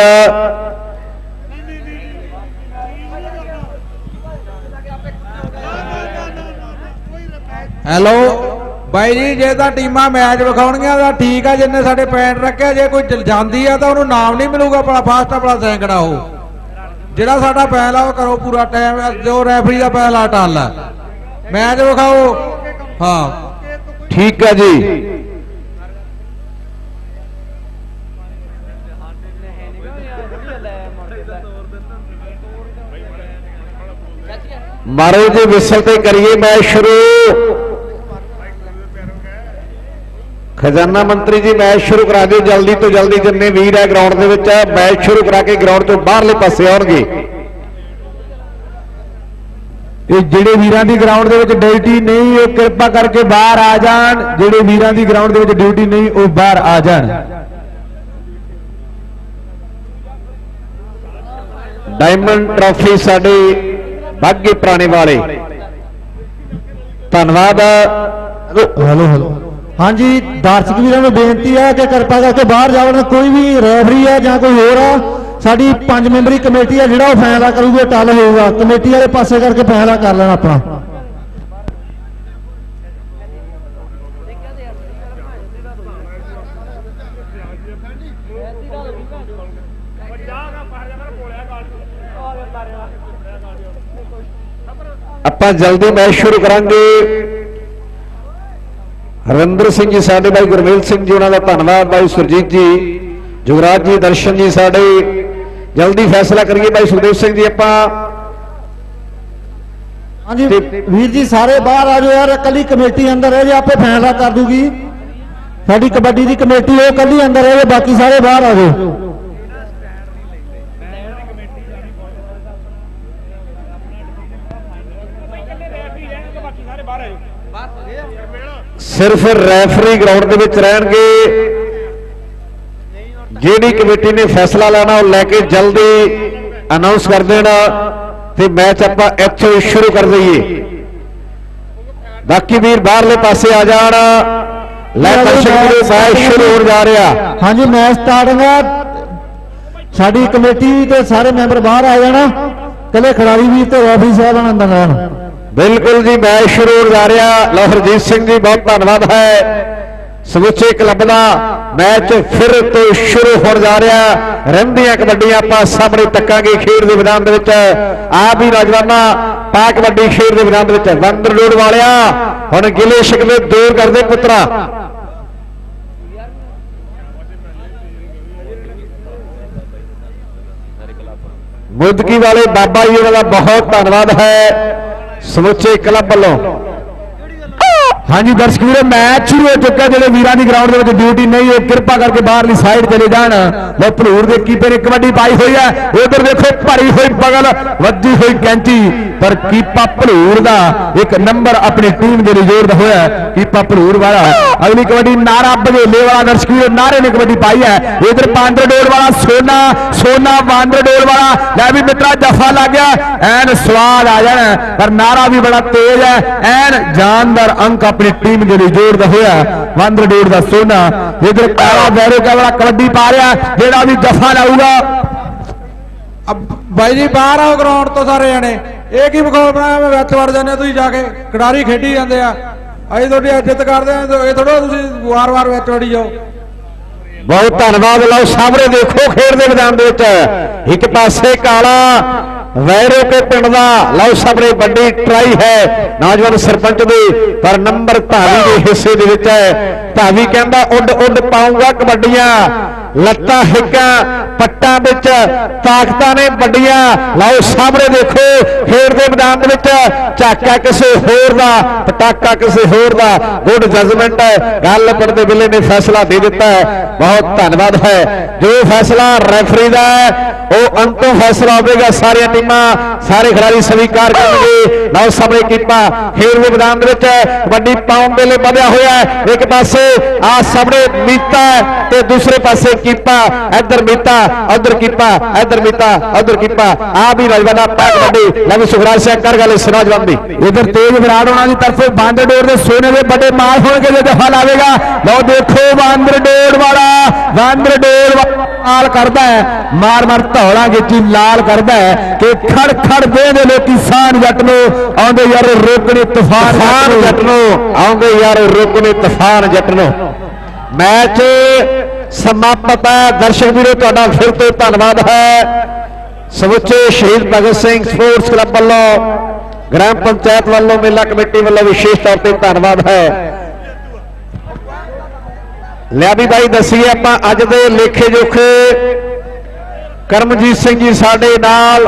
ਹੈਲੋ ਬਾਈ ਜੀ, ਜੇ ਤਾਂ ਟੀਮਾਂ ਮੈਚ ਵਿਖਾਉਣਗੀਆਂ ਤਾਂ ਠੀਕ ਆ, ਜਿੰਨੇ ਸਾਡੇ ਪੈਂਟ ਰੱਖਿਆ ਜੇ ਕੋਈ ਜਾਂਦੀ ਆ ਤਾਂ ਉਹਨੂੰ ਨਾਮ ਨਹੀਂ ਮਿਲੂਗਾ ਆਪਣਾ ਫਾਸਟ ਆਪਣਾ ਸੈਂਕੜਾ ਉਹ। ਜਿਹੜਾ ਸਾਡਾ ਪੈਲ ਆ, ਉਹ ਕਰੋ ਪੂਰਾ ਟਾਈਮ ਜੋ ਰੈਫਰੀ ਦਾ ਪੈਲ ਆ, ਟੱਲ। ਮੈਚ ਵਿਖਾਓ। ਹਾਂ। ਠੀਕ ਹੈ ਜੀ। ਮਾਰੋ ਜੀ ਵਿਸਲ ਤੇ ਕਰੀਏ ਮੈਚ ਸ਼ੁਰੂ। ਖਜ਼ਾਨਾ ਮੰਤਰੀ ਜੀ, ਮੈਚ ਸ਼ੁਰੂ ਕਰਾ ਦਿਓ। ਜਲਦੀ ਤੋਂ ਜਲਦੀ ਜਿੰਨੇ ਵੀਰ ਹੈ ਗਰਾਊਂਡ ਦੇ ਵਿੱਚ ਹੈ ਮੈਚ ਸ਼ੁਰੂ ਕਰਾ ਕੇ ਗਰਾਊਂਡ ਤੋਂ ਬਾਹਰਲੇ ਪਾਸੇ ਆਉਣਗੇ। ਇਹ ਜਿਹੜੇ ਵੀਰਾਂ ਦੀ ਗਰਾਊਂਡ ਦੇ ਵਿੱਚ ਡਿਊਟੀ ਨਹੀਂ, ਉਹ ਕਿਰਪਾ ਕਰਕੇ ਬਾਹਰ ਆ ਜਾਣ। ਜਿਹੜੇ ਵੀਰਾਂ ਦੀ ਗਰਾਊਂਡ ਦੇ ਵਿੱਚ ਡਿਊਟੀ ਨਹੀਂ, ਉਹ ਬਾਹਰ ਆ ਜਾਣ। ਡਾਇਮੰਡ ਟਰਾਫੀ ਸਾਡੇ ਬਾਗੇ ਪੁਰਾਣੇ ਵਾਲੇ। ਧੰਨਵਾਦ। ਹੈਲੋ ਹੈਲੋ ਹਾਂਜੀ, ਦਰਸ਼ਕ ਵੀਰਾਂ ਨੂੰ ਬੇਨਤੀ ਹੈ ਕਿ ਕਿਰਪਾ ਕਰਕੇ ਬਾਹਰ ਜਾਵਣ ਕੋਈ ਵੀ ਰੈਫਰੀ ਹੈ ਜਾਂ ਕੋਈ ਹੋਰ ਆ, ਸਾਡੀ ਪੰਜ ਮੈਂਬਰੀ ਕਮੇਟੀ ਹੈ ਜਿਹੜਾ ਉਹ ਫੈਸਲਾ ਕਰੂਗਾ ਟੱਲ ਹੋਊਗਾ। ਕਮੇਟੀ ਵਾਲੇ ਪਾਸੇ ਕਰਕੇ ਫੈਸਲਾ ਕਰ ਲੈਣਾ ਆਪਣਾ। ਆਪਾਂ ਜਲਦੀ ਮੈਚ ਸ਼ੁਰੂ ਕਰਾਂਗੇ। ਹਰਿੰਦਰ ਸਿੰਘ ਜੀ ਸਾਡੇ ਭਾਈ ਗੁਰਮੇਲ ਸਿੰਘ ਜੀ, ਉਹਨਾਂ ਦਾ ਧੰਨਵਾਦ ਭਾਈ ਸੁਰਜੀਤ ਜੀ, ਜੁਗਰਾਜ ਜੀ, ਦਰਸ਼ਨ ਜੀ ਸਾਡੇ। ਜਲਦੀ ਫੈਸਲਾ ਕਰੀਏ ਭਾਈ ਸੁਖਦੇਵ ਸਿੰਘ ਜੀ, ਆਪਾਂ ਹਾਂਜੀ, ਵੀਰ ਜੀ, ਸਾਰੇ ਬਾਹਰ ਆ ਜਾਓ ਯਾਰ, ਇਕੱਲੀ ਕਮੇਟੀ ਅੰਦਰ ਹੈ ਜੇ, ਆਪੇ ਫੈਸਲਾ ਕਰ ਦੂਗੀ। ਸਾਡੀ ਕਬੱਡੀ ਦੀ ਕਮੇਟੀ, ਉਹ ਇਕੱਲੀ ਅੰਦਰ ਹੈ ਬਾਕੀ ਸਾਰੇ ਬਾਹਰ ਆ ਜਾਓ। ਸਿਰਫ ਰੈਫਰੀ ਗਰਾਊਂਡ ਦੇ ਵਿੱਚ ਰਹਿਣਗੇ। ਜਿਹੜੀ ਕਮੇਟੀ ਨੇ ਫੈਸਲਾ ਲੈਣਾ ਉਹ ਲੈ ਕੇ ਜਲਦੀ ਅਨਾਉਂਸ ਕਰ ਦੇਣਾ ਤੇ ਮੈਚ ਆਪਾਂ ਇੱਥੋਂ ਸ਼ੁਰੂ ਕਰ ਦਈਏ। ਬਾਕੀ ਵੀਰ ਬਾਹਰਲੇ ਪਾਸੇ ਆ ਜਾਣ। ਲੈ ਦਰਸ਼ਕ ਵੀਰੋ ਮੈਚ ਸ਼ੁਰੂ ਹੋਣ ਜਾ ਰਿਹਾ। ਹਾਂਜੀ ਮੈਚ ਸਟਾਰਟ ਹੈ ਸਾਡੀ ਕਮੇਟੀ ਤੇ ਸਾਰੇ ਮੈਂਬਰ ਬਾਹਰ ਆ ਜਾਣਾ। ਕੱਲੇ ਖਿਡਾਰੀ ਵੀਰ ਤੇ ਰੈਫਰੀ ਸਾਹਿਬਾਨ ਅੰਦਰ ਰਹਿਣ ਬਿਲਕੁਲ ਜੀ ਮੈਚ ਸ਼ੁਰੂ ਹੋ ਜਾ ਰਿਹਾ ਲਓ ਹਰਜੀਤ ਸਿੰਘ ਜੀ, ਬਹੁਤ ਧੰਨਵਾਦ ਹੈ। ਸਮੁੱਚੇ ਕਲੱਬ ਦਾ ਮੈਚ ਫਿਰ ਤੋਂ ਸ਼ੁਰੂ ਹੋਣ ਜਾ ਰਿਹਾ। ਰਹਿੰਦੀਆਂ ਕਬੱਡੀਆਂ ਆਪਾਂ ਸਾਹਮਣੇ ਤੱਕਾਂਗੇ ਖੇਡ ਦੇ ਮੈਦਾਨ ਦੇ ਵਿੱਚ। ਆਪ ਵੀ ਨੌਜਵਾਨਾਂ, ਪਾ ਕਬੱਡੀ ਖੇਡ ਦੇ ਮੈਦਾਨ ਦੇ ਵਿੱਚ। ਵੰਦਰ ਰੋਡ ਵਾਲਿਆ, ਹੁਣ ਗਿਲੇ ਸ਼ਿਕਵੇ ਦੂਰ ਕਰਦੇ ਪੁੱਤਰਾ। ਮੁਦਕੀ ਵਾਲੇ ਬਾਬਾ ਜੀ, ਉਹਨਾਂ ਦਾ ਬਹੁਤ ਧੰਨਵਾਦ ਹੈ। ਸਮੁੱਚੇ ਕਲੱਬ ਵੱਲੋਂ। ਹਾਂਜੀ, ਦਰਸ਼ਕ ਵੀਰੋ, ਮੈਚ ਸ਼ੁਰੂ ਹੋ ਚੁੱਕਾ ਜਿਹੜੇ ਵੀਰਾਂ ਦੀ ਗਰਾਊਂਡ ਦੇ ਵਿੱਚ ਡਿਊਟੀ ਨਹੀਂ ਹੈ, ਕਿਰਪਾ ਕਰਕੇ ਬਾਹਰਲੀ ਸਾਈਡ ਚਲੇ ਜਾਣ। ਲੋ ਭਲੂਰ ਦੇ ਕੀਪਰ ਨੇ, ਕਬੱਡੀ ਪਾਈ ਹੋਈ ਹੈ। ਉਧਰ ਦੇਖੋ, ਭਰੀ ਹੋਈ ਬਗਲ, ਵੱਜੀ ਹੋਈ ਕੈਂਚੀ। ਪਰ ਕੀਪਾ ਭਲੂਰ ਦਾ ਇੱਕ ਨੰਬਰ ਆਪਣੀ ਟੀਮ ਦੇ ਲਈ ਜੋੜਦਾ ਹੋਇਆ ਹੈ। ਕੀਪਾ ਭਲੂਰ ਵਾਲਾ। ਅਗਲੀ ਕਬੱਡੀ ਨਾਰਾ ਬਧੇਲੇ ਵਾਲਾ ਦਰਸ਼ਕ ਵੀਰੋ, ਨਾਰੇ ਨੇ ਕਬੱਡੀ ਪਾਈ ਹੈ। ਇਧਰ ਪਾਂਦਰ ਵਾਲਾ, ਸੋਨਾ ਸੋਨਾ ਬਾਂਦਰ ਵਾਲਾ। ਲੈ ਵੀ ਮਿੱਤਰਾ, ਜਫਾ ਲੱਗ ਗਿਆ। ਐਨ ਸਵਾਦ ਆ ਜਾਣਾ। ਪਰ ਨਾਰਾ ਵੀ ਬੜਾ ਤੇਜ਼ ਹੈ। ਐਨ ਜਾਨਦਾਰ ਅੰਕ ਆਪਣੀ ਟੀਮ ਦੇ ਲਈ ਜੋੜਦਾ ਹੋਇਆ ਬਾਂਦਰ ਦਾ ਸੋਨਾ। ਇਧਰ ਕਾਲਾ ਵੈਰੋ ਵਾਲਾ ਕਬੱਡੀ ਪਾ ਰਿਹਾ। ਜਿਹੜਾ ਵੀ ਜਫਾ ਲਾਊਗਾ ਬਾਈ ਜੀ, ਬਾਹਰ ਆਓ ਗਰਾਊਂਡ ਤੋਂ ਸਾਰੇ ਜਣੇ। ਇਹ ਕੀ ਮਖੌਲ ਬਣਾਇਆ? ਮੈਂ ਵਿੱਚ ਵੜ ਜਾਂਦੇ ਤੁਸੀਂ ਜਾ ਕੇ ਖਿਡਾਰੀ ਖੇਡੀ ਜਾਂਦੇ ਆ। ਅਸੀਂ ਤੁਹਾਡੀ ਇੱਜ਼ਤ ਕਰਦੇ ਆ ਇਹ ਥੋੜਾ ਤੁਸੀਂ ਵਾਰ-ਵਾਰ ਵਿੱਚ ਵੜੀ ਜਾਓ। ਬਹੁਤ ਧੰਨਵਾਦ, ਲਓ ਸਾਹਮਣੇ ਦੇਖੋ ਖੇਡ ਦੇ ਮੈਦਾਨ ਦੇ ਵਿੱਚ। ਇੱਕ ਪਾਸੇ ਕਾਲਾ, ਵੈਰੋ ਕੇ ਪਿੰਡ ਦਾ, ਲਓ ਸਾਹਮਣੇ ਵੱਡੀ ਟਰਾਈ ਹੈ ਨੌਜਵਾਨ ਸਰਪੰਚ ਦੀ, ਪਰ ਨੰਬਰ ਧਾਵੀ ਦੇ ਹਿੱਸੇ ਦੇ ਵਿੱਚ ਹੈ। ਧਾਵੀ ਕਹਿੰਦਾ ਉੱਡ ਉੱਡ ਪਾਉਂਗਾ ਕਬੱਡੀਆਂ। ਲੱਤਾਂ ਹਿੱਕਾਂ, ਪੱਟਾਂ ਵਿੱਚ ਤਾਕਤਾਂ ਨੇ ਵੱਡੀਆਂ। ਲਓ ਸਾਹਮਣੇ ਦੇਖੋ, ਖੇਡ ਦੇ ਮੈਦਾਨ ਦੇ ਵਿੱਚ ਝਾਕਾ ਕਿਸੇ ਹੋਰ ਦਾ, ਪਟਾਕਾ ਕਿਸੇ ਹੋਰ ਦਾ। ਗੁੱਡ ਜਜਮੈਂਟ ਹੈ। ਗੱਲ ਦੇ ਵੇਲੇ ਨੇ ਫੈਸਲਾ ਦੇ ਦਿੱਤਾ ਹੈ। ਬਹੁਤ ਧੰਨਵਾਦ ਹੈ। ਜੋ ਫੈਸਲਾ ਰੈਫਰੀ ਦਾ ਹੈ ਉਹ ਅੰਤਿਮ ਫੈਸਲਾ ਹੋਵੇਗਾ, ਸਾਰੀਆਂ ਟੀਮਾਂ, ਸਾਰੇ ਖਿਡਾਰੀ ਸਵੀਕਾਰ ਕਰਨਗੇ। ਲਓ ਸਾਹਮਣੇ ਕੀਪਾ ਖੇਡ ਮੈਦਾਨ ਦੇ ਵਿੱਚ ਕਬੱਡੀ ਪਾਉਣ ਵੇਲੇ ਵਧਿਆ ਹੋਇਆ ਹੈ। ਇੱਕ ਪਾਸੇ ਆ ਸਾਹਮਣੇ ਮੀਤਾ ਤੇ ਦੂਸਰੇ ਪਾਸੇ ਕੀਪਾ, ਇੱਧਰ ਮੀਤਾ, ਉਧਰ ਕੀਪਾ, ਇੱਧਰ ਮੀਤਾ, ਉਧਰ ਕੀਪਾ। ਆ ਵੀ ਨੌਜਵਾਨਾਂ ਪਾ ਕਬੱਡੀ। ਲੈ ਵੀ ਸੁਖਰਾਜ ਸਿੰਘ ਕਰ ਗੱਲ ਇਸ ਨੌਜਵਾਨ ਇਧਰ ਤੇਜ ਵਿਰਾੜ ਉਹਨਾਂ ਦੀ ਤਰਫੋਂ ਬਾਂਦਰ ਡੋਰ ਦੇ ਸੋਨੇ ਦੇ ਵੱਡੇ ਮਾਲ ਹੋਣਗੇ ਜੇ ਦਫਾ ਲਾਵੇਗਾ ਲਓ ਦੇਖੋ ਬਾਂਦਰ ਡੋਰ ਵਾਲਾ, ਬਾਂਦਰ ਡੋਰ ਵਾਲਾ ਕਰਦਾ ਹੈ। ਮਾਰ ਮਾਰ ਧੌਲਾ ਗੇਚੀ ਲਾਲ ਕਰਦਾ ਹੈ ਕਿ ਖੜ ਖੜ ਦੇ ਲੋਕੀ ਸਾਨ ਜੱਟ ਨੂੰ ਆਉਂਦੇ ਯਾਰ ਰੋਕਣੇ ਤੂਫਾਨ ਜੱਟ ਨੂੰ। ਆਉਂਦੇ ਯਾਰ ਰੁਕਨੇ ਤੂਫਾਨ ਜੱਟ ਨੂੰ। ਮੈਚ ਸਮਾਪਤ ਹੈ। ਦਰਸ਼ਕ ਵੀਰੋ ਤੁਹਾਡਾ ਫਿਰ ਤੋਂ ਧੰਨਵਾਦ ਹੈ। ਸਮੁੱਚੇ ਸ਼ਹੀਦ ਭਗਤ ਸਿੰਘ ਸਪੋਰਟਸ ਕਲੱਬ ਵੱਲੋਂ ਗ੍ਰਾਮ ਪੰਚਾਇਤ ਵੱਲੋਂ ਮੇਲਾ ਕਮੇਟੀ ਵੱਲੋਂ ਵਿਸ਼ੇਸ਼ ਤੌਰ ਤੇ ਧੰਨਵਾਦ ਹੈ। ਲਿਆ ਵੀ ਬਾਈ ਦੱਸੀਏ ਆਪਾਂ ਅੱਜ ਦੇ ਲੇਖੇ ਜੋਖੇ। ਕਰਮਜੀਤ ਸਿੰਘ ਜੀ ਸਾਡੇ ਨਾਲ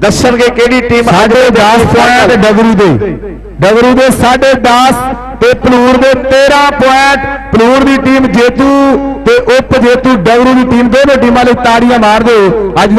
ਦੱਸਣਗੇ ਕਿਹੜੀ ਟੀਮ ਸਾਡੇ 10 ਪੁਆਇੰਟ ਡਗਰੂ ਦੇ। ਡਗਰੂ ਦੇ 10.5 ਤੇ ਪਲੂਰ ਦੇ 13 ਪੁਆਇੰਟ ਪਲੂਰ ਦੀ ਟੀਮ ਜੇਤੂ ਤੇ ਉਪ ਜੇਤੂ ਡਗਰੂ ਦੀ ਟੀਮ ਦੋਨੋਂ ਟੀਮਾਂ ਲਈ ਤਾੜੀਆਂ ਮਾਰ ਦਿਓ ਅੱਜ